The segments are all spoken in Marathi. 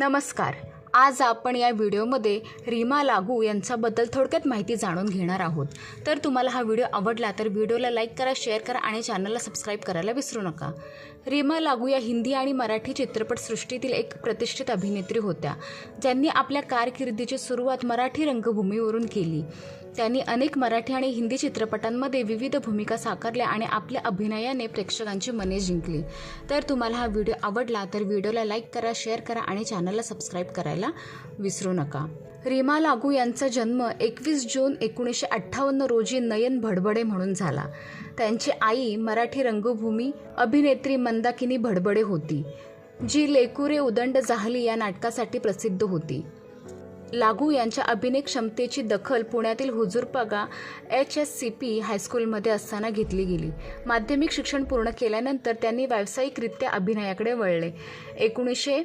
नमस्कार. आज आपण या व्हिडिओमध्ये रीमा लागू यांच्याबद्दल थोडक्यात माहिती जाणून घेणार आहोत. तर तुम्हाला हा व्हिडिओ आवडला तर व्हिडिओला लाईक करा शेअर करा आणि चॅनलला सबस्क्राईब करायला विसरू नका. रीमा लागू या हिंदी आणि मराठी चित्रपटसृष्टीतील एक प्रतिष्ठित अभिनेत्री होत्या ज्यांनी आपल्या कारकिर्दीची सुरुवात मराठी रंगभूमीवरून केली. त्यांनी अनेक मराठी आणि हिंदी चित्रपटांमध्ये विविध भूमिका साकारल्या आणि आपल्या अभिनयाने प्रेक्षकांची मने जिंकली. तर तुम्हाला हा व्हिडिओ आवडला तर व्हिडिओला लाईक करा शेअर करा आणि चॅनलला सबस्क्राईब करायला विसरू नका. रीमा लागू यांचा जन्म एकवीस जून एकोणीसशे अठ्ठावन्न रोजी नयन भडबडे म्हणून झाला. त्यांची आई मराठी रंगभूमी अभिनेत्री मंदाकिनी भडबडे होती जी लेकुरे उदंड जाहली या नाटकासाठी प्रसिद्ध होती. लागू यांच्या अभिनय क्षमतेची दखल पुण्यातील Huzurpaga H S C P हायस्कूलमध्ये असताना घेतली गेली. माध्यमिक शिक्षण पूर्ण केल्यानंतर त्यांनी व्यावसायिकरित्या अभिनयाकडे वळले. एकोणीसशे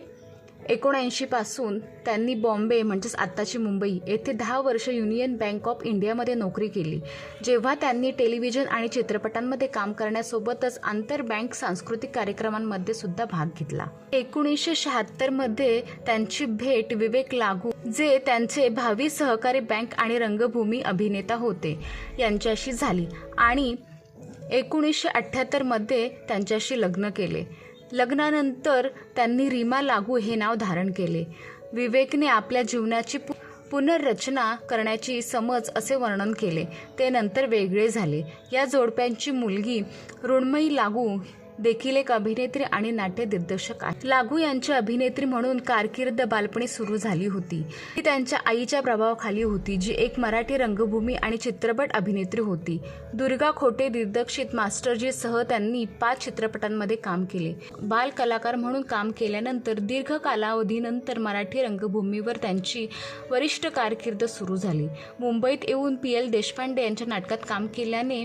एकोणऐंशीपासून त्यांनी बॉम्बे म्हणजेच आत्ताची मुंबई येथे दहा वर्ष युनियन बँक ऑफ इंडियामध्ये नोकरी केली. जेव्हा त्यांनी टेलिव्हिजन आणि चित्रपटांमध्ये काम करण्यासोबतच आंतरबँक सांस्कृतिक कार्यक्रमांमध्ये सुद्धा भाग घेतला. एकोणीसशे शहात्तरमध्ये त्यांची भेट विवेक लागू जे त्यांचे भावी सहकारी बँक आणि रंगभूमी अभिनेता होते यांच्याशी झाली आणि एकोणीसशे अठ्ठ्याहत्तरमध्ये त्यांच्याशी लग्न केले. लग्नानंतर त्यांनी रीमा लागू हे नाव धारण केले. विवेकने आपल्या जीवनाची पु पुनर्रचना करण्याची समज असे वर्णन केले. ते नंतर वेगळे झाले. या जोडप्यांची मुलगी ऋण्मयी लागू देखील एक अभिनेत्री आणि नाट्य दिग्दर्शक आहे लागू यांची अभिनेत्री म्हणून कारकीर्द बालपणी सुरू झाली होती. ती त्यांच्या आईच्या प्रभावाखाली होती जी एक मराठी रंगभूमी आणि चित्रपट अभिनेत्री होती. दुर्गा खोटे दिग्दर्शित मास्टरजी सह त्यांनी पाच चित्रपटांमध्ये काम केले. बाल कलाकार म्हणून काम केल्यानंतर दीर्घ कालावधीनंतर मराठी रंगभूमीवर त्यांची वरिष्ठ कारकीर्द सुरू झाली. मुंबईत येऊन पी एल देशपांडे यांच्या नाटकात काम केल्याने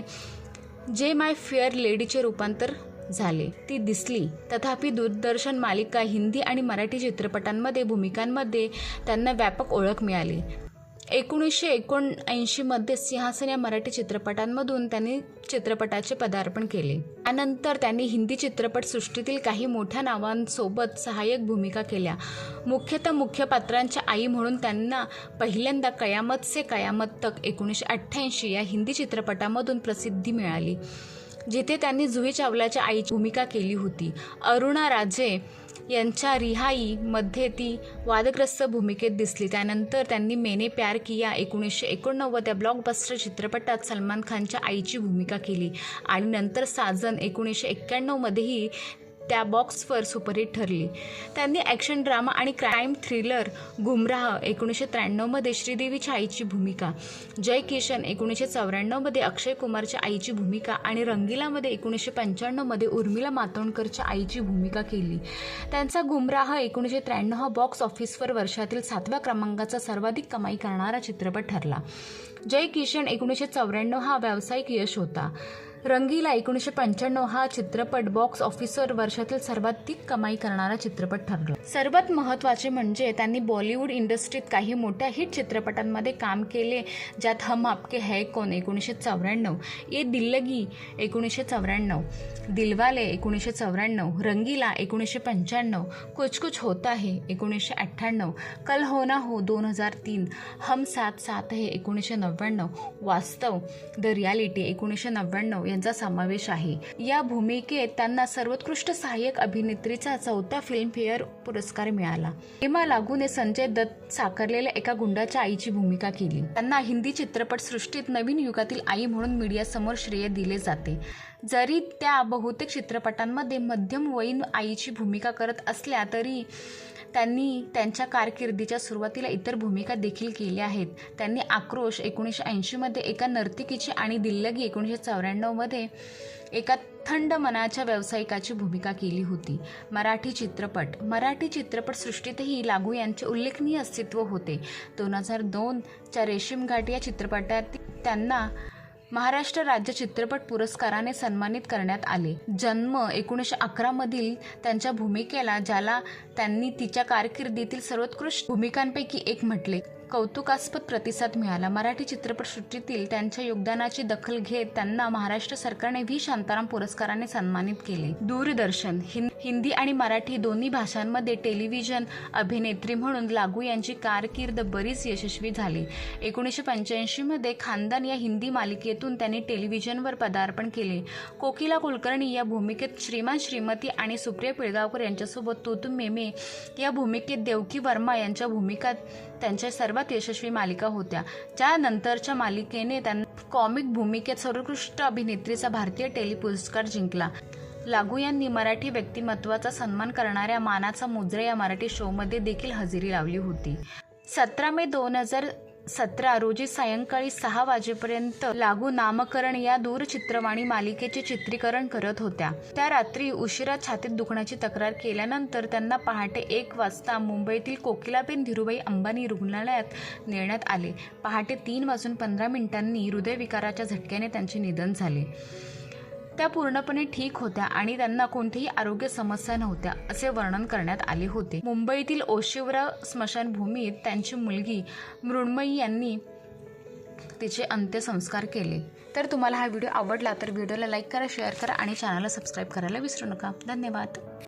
जे माय फेअर लेडीचे रूपांतर झाले. ती दिसली. तथापि दूरदर्शन मालिका हिंदी आणि मराठी चित्रपटांमध्ये भूमिकांमध्ये त्यांना व्यापक ओळख मिळाली. एकोणीसशे एकोणऐंशीमध्ये सिंहासन या मराठी चित्रपटांमधून त्यांनी चित्रपटाचे पदार्पण केले. त्यानंतर त्यांनी हिंदी चित्रपटसृष्टीतील काही मोठ्या नावांसोबत सहाय्यक भूमिका केल्या. मुख्यतः मुख्य पात्रांच्या आई म्हणून त्यांना पहिल्यांदा कयामत से कयामत तक एकोणीसशे अठ्ठ्याऐंशी या हिंदी चित्रपटामधून प्रसिद्धी मिळाली. जिथे त्यांनी जुही चावलाच्या आईची भूमिका केली होती. अरुणा राजे यांच्या रिहाईमध्ये ती वादग्रस्त भूमिकेत दिसली. त्यानंतर त्यांनी मेने प्यार किया एकोणीसशे एकोणनव्वद या ब्लॉकबस्टर चित्रपटात सलमान खानच्या आईची भूमिका केली. आणि नंतर साजन एकोणीसशे एक्क्याण्णवमध्येही त्या बॉक्सवर सुपरहिट ठरली. त्यांनी ॲक्शन ड्रामा आणि क्राईम थ्रिलर गुमराह एकोणीसशे त्र्याण्णवमध्ये श्रीदेवीच्या आईची भूमिका जय किशन एकोणीसशे चौऱ्याण्णवमध्ये अक्षय कुमारच्या आईची भूमिका आणि रंगीलामध्ये एकोणीसशे पंच्याण्णवमध्ये उर्मिला मातोंडकरच्या आईची भूमिका केली. त्यांचा गुमराह एकोणीसशे त्र्याण्णव हा बॉक्स ऑफिसवर वर्षातील सातव्या क्रमांकाचा सर्वाधिक कमाई करणारा चित्रपट ठरला. जय किशन एकोणीसशे चौऱ्याण्णव हा व्यावसायिक यश होता. रंगीला एकोणीसशे पंच्याण्णव हा चित्रपट बॉक्स ऑफिसवर वर्षातील सर्वाधिक कमाई करणारा चित्रपट ठरला. सर्वात महत्त्वाचे म्हणजे त्यांनी बॉलिवूड इंडस्ट्रीत काही मोठ्या हिट चित्रपटांमध्ये काम केले ज्यात हम आपके है कोण एकोणीसशे चौऱ्याण्णव ये दिल्लगी एकोणीसशे चौऱ्याण्णव दिलवाले एकोणीसशे चौऱ्याण्णव रंगीला एकोणीसशे पंच्याण्णव कुछ कुछ होता है एकोणीसशे अठ्ठ्याण्णव कल होना हो दोन हजार तीन हम सात सात है एकोणीसशे नव्याण्णव वास्तव द रियालिटी एकोणीसशे नव्याण्णव यांचा समावेश आहे. या भूमिकेत त्यांना सर्वोत्कृष्ट सहाय्यक अभिनेत्रीचा चौथ्या फिल्मफेअर पुरस्कार मिळाला. हेमा लागूने संजय दत्त साकारलेल्या एका गुंडाच्या आईची भूमिका केली. त्यांना हिंदी चित्रपट सृष्टीत नवीन युगातील आई म्हणून मीडियासमोर श्रेय दिले जाते. जरी त्या बहुतेक चित्रपटांमध्ये मध्यमवयीन आईची भूमिका करत असल्या तरी त्यांनी त्यांच्या कारकिर्दीच्या सुरुवातीला इतर भूमिका देखील केल्या आहेत. त्यांनी आक्रोश एकोणीसशे ऐंशीमध्ये एका नर्तिकीची आणि दिल्लगी एकोणीसशे चौऱ्याण्णवमध्ये एका थंड मनाच्या व्यावसायिकाची भूमिका केली होती. मराठी चित्रपट. मराठी चित्रपटसृष्टीतही लागू यांचे उल्लेखनीय अस्तित्व होते. दोन हजार दोनच्या रेशीम घाट या चित्रपटात त्यांना महाराष्ट्र राज्य चित्रपट पुरस्काराने सन्मानित करण्यात आले. जन्म एकोणीसशे अकरामधील त्यांच्या भूमिकेला ज्याला त्यांनी तिच्या कारकिर्दीतील सर्वोत्कृष्ट भूमिकांपैकी एक म्हटले. कौतुकास्पद प्रतिसाद मिळाला. मराठी चित्रपटसृष्टीतील त्यांच्या योगदानाची दखल घेत त्यांना महाराष्ट्र सरकारने व्ही. शांताराम पुरस्काराने सन्मानित केले. दूरदर्शन हिंदी आणि मराठी दोन्ही भाषांमध्ये टेलिव्हिजन अभिनेत्री म्हणून लागू यांची कारकीर्द बरीच यशस्वी झाली. एकोणीसशे पंच्याऐंशीमध्ये खानदान या हिंदी मालिकेतून त्यांनी टेलिव्हिजनवर पदार्पण केले. कोकिला कुलकर्णी या भूमिकेत श्रीमान श्रीमती आणि सुप्रिया पिळगावकर यांच्यासोबत तू मेमे या भूमिकेत देवकी वर्मा यांच्या भूमिका त्यांच्या सर्व सर्वात यशस्वी मालिका होत्या. त्यानंतरच्या मालिकेने त्यांना कॉमिक भूमिकेत सर्वोत्कृष्ट अभिनेत्रीचा भारतीय टेली पुरस्कार जिंकला. लागू यांनी मराठी व्यक्तिमत्वाचा सन्मान करणाऱ्या मानाचा मुद्रा या मराठी शोमध्ये देखील हजेरी लावली होती. सतरा मे दोन हजार सतरा रोजी सायंकाळी सहा वाजेपर्यंत लागू नामकरण या दूरचित्रवाणी मालिकेचे चित्रीकरण करत होत्या. त्या रात्री उशिरा छातीत दुखण्याची तक्रार केल्यानंतर त्यांना पहाटे एक वाजता मुंबईतील कोकिलाबेन धीरुबाई अंबानी रुग्णालयात नेण्यात आले. पहाटे तीन वाजून पंधरा मिनिटांनी हृदयविकाराच्या झटक्याने त्यांचे निधन झाले. त्या पूर्णपणे ठीक होत्या आणि त्यांना कोणतीही आरोग्य समस्या नव्हत्या असे वर्णन करण्यात आले होते. मुंबईतील ओशिवरा स्मशानभूमीत त्यांची मुलगी मृण्मयी यांनी तिचे अंत्यसंस्कार केले. तर तुम्हाला हा व्हिडिओ आवडला तर व्हिडिओला लाईक करा शेअर करा आणि चॅनलला सबस्क्राईब करायला विसरू नका. धन्यवाद.